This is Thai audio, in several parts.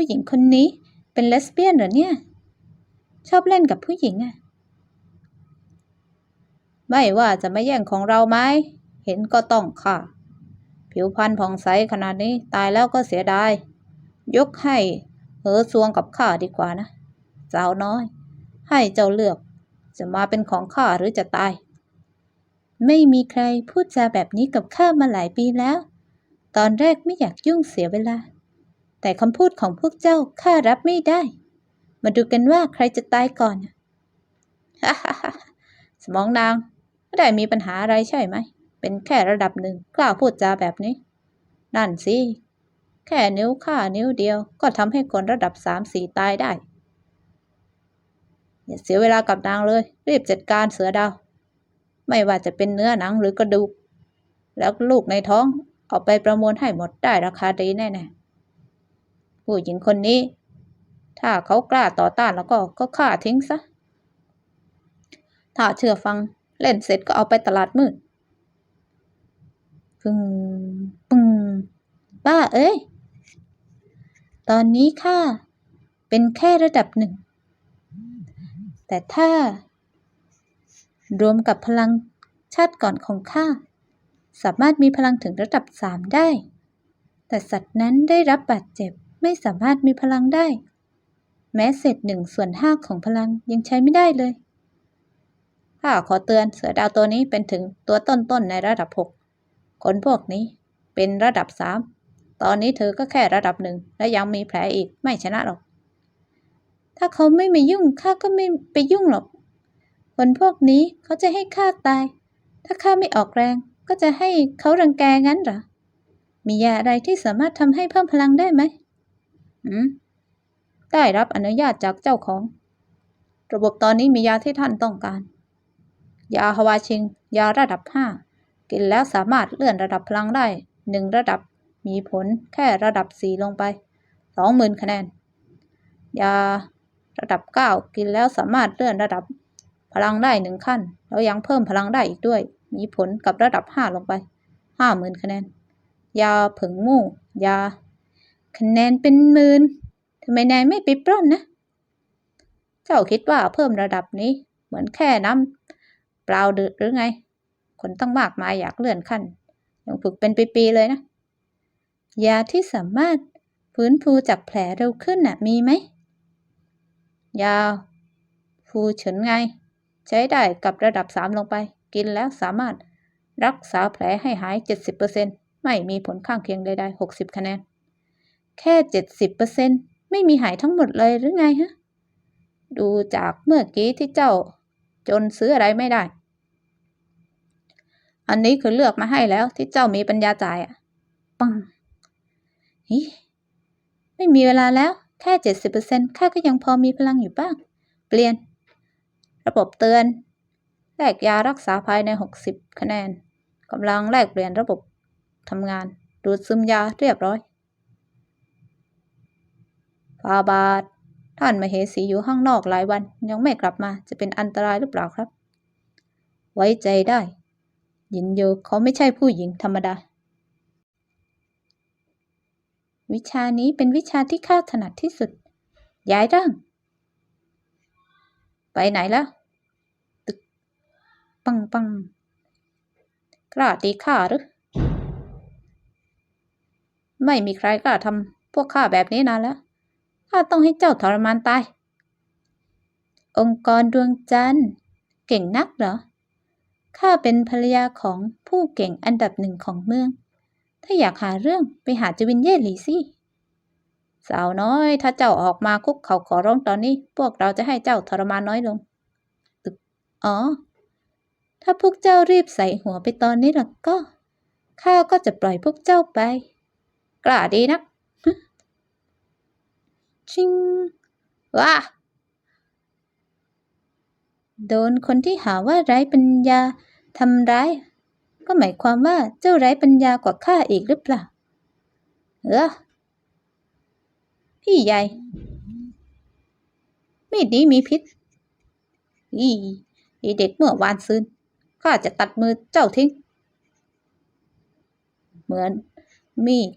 ผู้หญิงคนนี้ เป็นเลสเบี้ยนเหรอเนี่ย ชอบเล่นกับผู้หญิงอะไม่ว่าจะมาแย่งของเราไหม เห็นก็ต้องค่ะ ผิวพรรณผ่องใสขนาดนี้ตายแล้วก็เสียดาย ยกให้เหอซวงกับข้าดีกว่านะสาวน้อย ให้เจ้าเลือก จะมาเป็นของข้าหรือจะตาย ไม่มีใครพูดจาแบบนี้กับข้ามาหลายปีแล้ว ตอนแรกไม่อยากยุ่งเสียเวลา แต่คำพูดของพวกเจ้าข้ารับไม่ได้ มาดูกันว่าใครจะตายก่อนฮ่าฮ่าฮ่าสมองนางไม่ได้มีปัญหาอะไรใช่ไหม เป็นแค่ระดับหนึ่งกล้าพูดจาแบบนี้ นั่นสิ แค่นิ้วข้านิ้วเดียว ก็ทำให้คนระดับสามสี่ตายได้ อย่าเสียเวลากับนางเลย รีบจัดการเสือดาว ไม่ว่าจะเป็นเนื้อหนังหรือกระดูก แล้วลูกในท้องเอาไปประมูลให้หมดได้ราคาดีแน่ๆ ผู้หญิงคนนี้ ถ้าเขากล้าต่อต้านแล้วก็ก็ฆ่าทิ้งซะ ถ้าเชื่อฟังเล่นเสร็จก็เอาไปตลาดมืดปึ้งปึ้งป้าเอ้ย ตอนนี้ข้าเป็นแค่ระดับหนึ่ง แต่ถ้า รวมกับพลังชาติก่อนของข้าสามารถมีพลังถึงระดับสามได้ แต่สัตว์นั้นได้รับบาดเจ็บ ไม่สามารถมีพลังได้ แม้เศษหนึ่งส่วนห้าของพลังยังใช้ไม่ได้เลยข้าขอเตือนเสือดาวตัวนี้เป็นถึงตัวต้นๆในระดับหกคนพวกนี้เป็นระดับสามตอนนี้เธอก็แค่ระดับหนึ่งและยังมีแผลอีกไม่ชนะหรอก ถ้าเขาไม่มายุ่งข้าก็ไม่ไปยุ่งหรอก คนพวกนี้เขาจะให้ข้าตาย ถ้าข้าไม่ออกแรงก็จะให้เขารังแกงั้นหรอมียาอะไรที่สามารถทำให้เพิ่มพลังได้ไหม ได้รับอนุญาตจากเจ้าของ ระบบตอนนี้มียาที่ท่านต้องการ ยาฮาวาชิง ยาระดับห้ากินแล้วสามารถเลื่อนระดับพลังได้หนึ่งระดับมีผลแค่ระดับสี่ลงไปสองหมื่นคะแนน ยาระดับเก้ากินแล้วสามารถเลื่อนระดับพลังได้หนึ่งขั้น แล้วยังเพิ่มพลังได้อีกด้วย มีผลกับระดับห้าลงไปห้าหมื่นคะแนน ยาผึ่งมู่ ยา คะแนนเป็นหมื่นทำไมนายไม่ไปปล้นนะ เจ้าคิดว่าเพิ่มระดับนี้ เหมือนแค่น้ำเปล่าดืดหรือไง คนตั้งมากมายอยากเลื่อนขั้นยังฝึกเป็นปีๆเลยนะ ยาที่สามารถฟื้นฟูจากแผลเร็วขึ้นน่ะมีไหม ยาฟูเฉินไง ใช้ได้กับระดับสามลงไป กินแล้วสามารถรักษาแผลให้หาย 70%ไม่มีผลข้างเคียงใดๆ 60 คะแนน แค่70%ไม่มีหายทั้งหมดเลยหรือไงฮะ ดูจากเมื่อกี้ที่เจ้า จนซื้ออะไรไม่ได้ อันนี้คือเลือกมาให้แล้วที่เจ้ามีปัญญาจ่ายอะปังฮิไม่มีเวลาแล้วแค่70%ข้าก็ยังพอมีพลังอยู่บ้าง เปลี่ยน ระบบเตือน แลกยารักษาภายใน60คะแนนกำลังแลกเปลี่ยนระบบทำงาน ดูดซึมยาเรียบร้อย ฟาบาทท่านมาเหสีอยู่ข้างนอกหลายวันยังไม่กลับมาจะเป็นอันตรายหรือเปล่าครับ ไว้ใจได้ ยินโยเขาไม่ใช่ผู้หญิงธรรมดา วิชานี้เป็นวิชาที่ข้าถนัดที่สุด ย้ายร่าง ไปไหนแล้วตึก ปังปังกล้าตีข้าหรือไม่มีใครกล้าทำพวกข้าแบบนี้นานแล้ว ข้าต้องให้เจ้าทรมานตาย องค์กรดวงจันทร์ เก่งนักเหรอ ข้าเป็นภรรยาของผู้เก่งอันดับหนึ่งของเมือง ถ้าอยากหาเรื่องไปหาจวินเย่หลีสิสาวน้อย ถ้าเจ้าออกมาคุกเขาขอร้องตอนนี้ พวกเราจะให้เจ้าทรมานน้อยลง อ๋อ ถ้าพวกเจ้ารีบใส่หัวไปตอนนี้ล่ะก็ ข้าก็จะปล่อยพวกเจ้าไป กล้าดีนัก ชิงว้าโดนคนที่หาว่าไร้ปัญญาทำร้าย ก็หมายความว่าเจ้าไร้ปัญญากว่าข้าอีกหรือเปล่า เออพี่ใหญ่มีดนี้มีพิษ อีไอเด็กเมื่อวานซืนข้าจะตัดมือเจ้าทิ้ง เหมือนมีด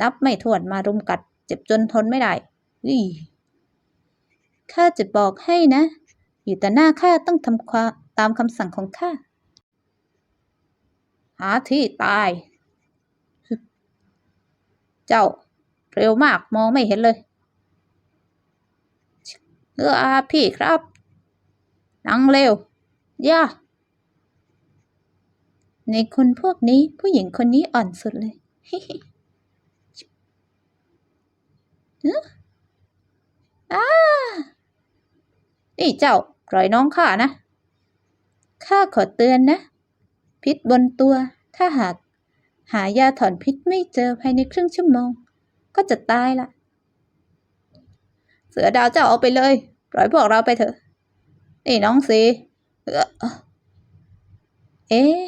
นับไม่ถ้วนมารุมกัด เจ็บจนทนไม่ได้ อีข้าจะบอกให้นะ อยู่แต่หน้าข้าต้องทำความตามคำสั่งของข้า หาที่ตาย เจ้าเร็วมากมองไม่เห็นเลยเอออาพี่ครับ นังเร็ว ย่า ในคนพวกนี้ผู้หญิงคนนี้อ่อนสุดเลยเอ๊ะ อ้านี่เจ้าปล่อยน้องข้านะ ข้าขอเตือนนะ พิษบนตัวถ้าหาก หายาถอนพิษไม่เจอภายในครึ่งชั่วโมง ก็จะตายละเสือดาวเจ้าเอาไปเลย ปล่อยพวกเราไปเถอะ นี่น้องสีเอ่อเอ๊ะ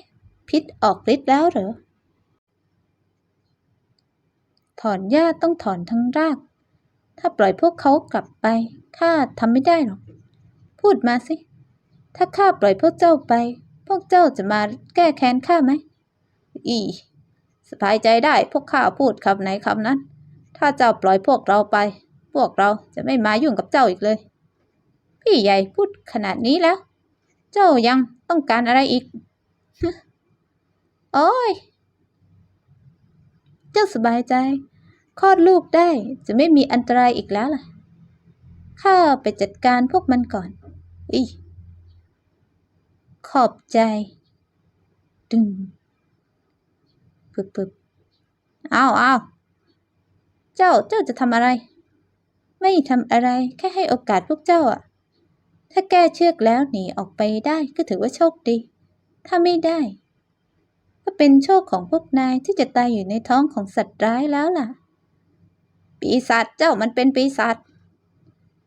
พิษออกฤทธิ์แล้วเหรอ ถอนหญ้าต้องถอนทั้งราก ถ้าปล่อยพวกเขากลับไปข้าทำไม่ได้หรอก พูดมาสิ ถ้าข้าปล่อยพวกเจ้าไป พวกเจ้าจะมาแก้แค้นข้าไหม อีสบายใจได้พวกข้าพูดคำไหนคำนั้น ถ้าเจ้าปล่อยพวกเราไป พวกเราจะไม่มายุ่งกับเจ้าอีกเลย พี่ใหญ่พูดขนาดนี้แล้ว เจ้ายังต้องการอะไรอีก โอ้ย เจ้าสบายใจ คลอดลูกได้จะไม่มีอันตรายอีกแล้วล่ะ ข้าไปจัดการพวกมันก่อนอีขอบใจ ดึงปึบปึ๊บอ้าวอ้าวเจ้าเจ้าจะทำอะไร ไม่ทำอะไรแค่ให้โอกาสพวกเจ้าอะถ้าแก้เชือกแล้วหนีออกไปได้ก็ถือว่าโชคดี ถ้าไม่ได้ ก็เป็นโชคของพวกนายที่จะตายอยู่ในท้องของสัตว์ร้ายแล้วล่ะ ปีศาจเจ้ามันเป็นปีศาจ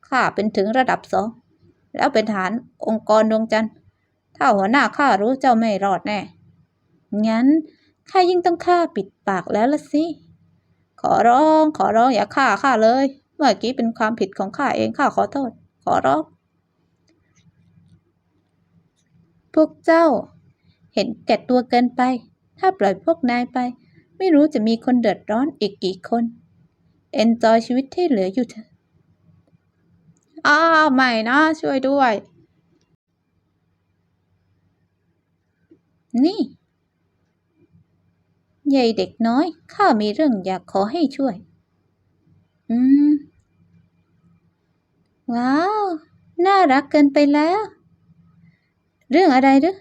ข้าเป็นถึงระดับสองแล้วเป็นฐานองค์กรดวงจันทร์ถ้าหัวหน้าข้ารู้เจ้าไม่รอดแน่ งั้นข้ายิ่งต้องฆ่าปิดปากแล้วละสิ ขอร้อง ขอร้องอย่าฆ่าข้าเลย เมื่อกี้เป็นความผิดของข้าเองข้าขอโทษ ขอร้อง พวกเจ้า เห็นแก่ตัวเกินไป ถ้าปล่อยพวกนายไป ไม่รู้จะมีคนเดือดร้อนอีกกี่คน เอนจอยชีวิตที่เหลืออยู่อ้าวไม่นะ ช่วยด้วย นี่ใหญ่เด็กน้อย ข้ามีเรื่องอยากขอให้ช่วย อืม ว้าว น่ารักเกินไปแล้ว เรื่องอะไรหรือ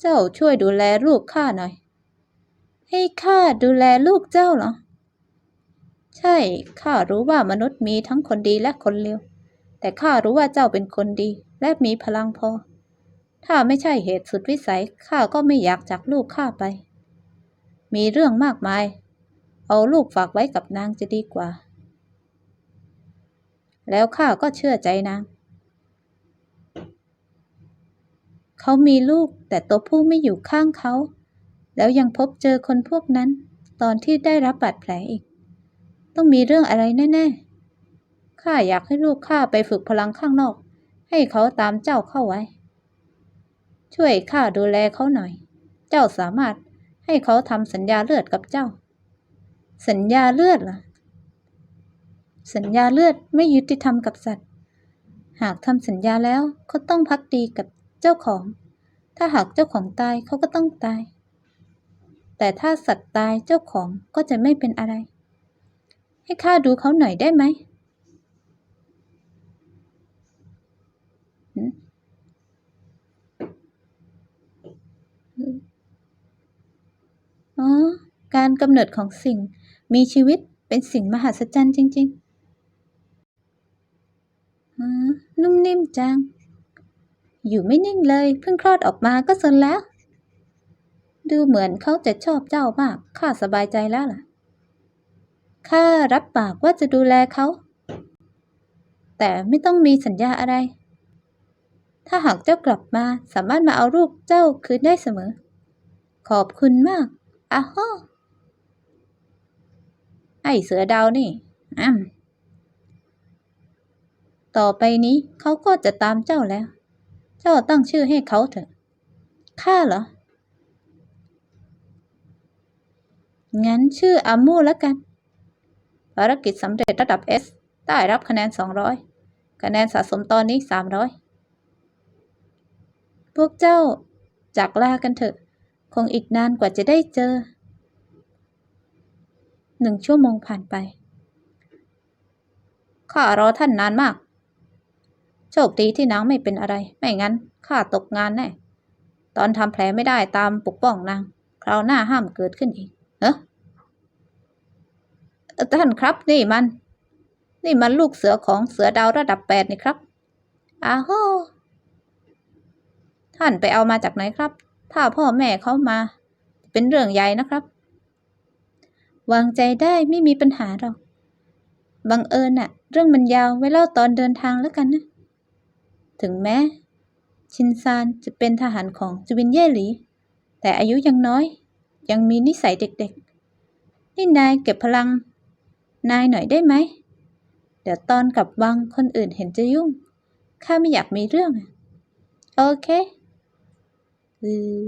เจ้าช่วยดูแลลูกข้าหน่อย ให้ข้าดูแลลูกเจ้าเหรอ ใช่ ข้ารู้ว่ามนุษย์มีทั้งคนดีและคนเลว แต่ข้ารู้ว่าเจ้าเป็นคนดีและมีพลังพอ ถ้าไม่ใช่เหตุสุดวิสัย ข้าก็ไม่อยากจากลูกข้าไป มีเรื่องมากมาย เอาลูกฝากไว้กับนางจะดีกว่า แล้วข้าก็เชื่อใจนางเขามีลูกแต่ตัวผู้ไม่อยู่ข้างเขา แล้วยังพบเจอคนพวกนั้น ตอนที่ได้รับบาดแผลอีก ต้องมีเรื่องอะไรแน่ๆข้าอยากให้ลูกข้าไปฝึกพลังข้างนอก ให้เขาตามเจ้าเข้าไว้ ช่วยข้าดูแลเขาหน่อย เจ้าสามารถให้เขาทำสัญญาเลือดกับเจ้า สัญญาเลือดล่ะ สัญญาเลือดไม่ยุติธรรมกับสัตว์ หากทำสัญญาแล้วเขาต้องพักดีกับเจ้าของ ถ้าหากเจ้าของตายเขาก็ต้องตาย แต่ถ้าสัตว์ตายเจ้าของก็จะไม่เป็นอะไร ให้ข้าดูเขาหน่อยได้ไหมหืมอ๋อ การกำเนิดของสิ่งมีชีวิตเป็นสิ่งมหัศจรรย์จริงๆนุ่มนิ่มจัง อยู่ไม่นิ่งเลย เพิ่งคลอดออกมาก็สนแล้ว ดูเหมือนเขาจะชอบเจ้ามาก ข้าสบายใจแล้วล่ะ ข้ารับปากว่าจะดูแลเขา แต่ไม่ต้องมีสัญญาอะไร ถ้าหากเจ้ากลับมาสามารถมาเอาลูกเจ้าคืนได้เสมอ ขอบคุณมากอ้าวไอเสือดาวนี่อืมต่อไปนี้เขาก็จะตามเจ้าแล้ว เจ้าตั้งชื่อให้เขาเถอะ ข้าเหรอ งั้นชื่ออามูแล้วกัน ภารกิจสำเร็จระดับ S ได้รับคะแนน 200 คะแนนสะสมตอนนี้ 300 พวกเจ้าจากลากันเถอะ คงอีกนานกว่าจะได้เจอ หนึ่งชั่วโมงผ่านไปข้ารอท่านนานมาก โชคดีที่นางไม่เป็นอะไร ไม่งั้นข้าตกงานแน่ ตอนทำแผลไม่ได้ตามปกป้องนาง คราวหน้าห้ามเกิดขึ้นอีก ฮ้เอ่อท่านครับ นี่มัน นี่มันลูกเสือของเสือดาวระดับแปดนี่ครับอ้าโหท่านไปเอามาจากไหนครับ ถ้าพ่อแม่เขามา เป็นเรื่องใหญ่นะครับ วางใจได้ไม่มีปัญหาหรอกบังเอิญน่ะ เรื่องมันยาวไว้เล่าตอนเดินทางแล้วกันนะ ถึงแม้ ชินซานจะเป็นทหารของจวินเย่หลี แต่อายุยังน้อย ยังมีนิสัยเด็กๆ นี่นายเก็บพลัง นายหน่อยได้ไหม เดี๋ยวตอนกลับวังคนอื่นเห็นจะยุ่ง ข้าไม่อยากมีเรื่อง โอเค อือ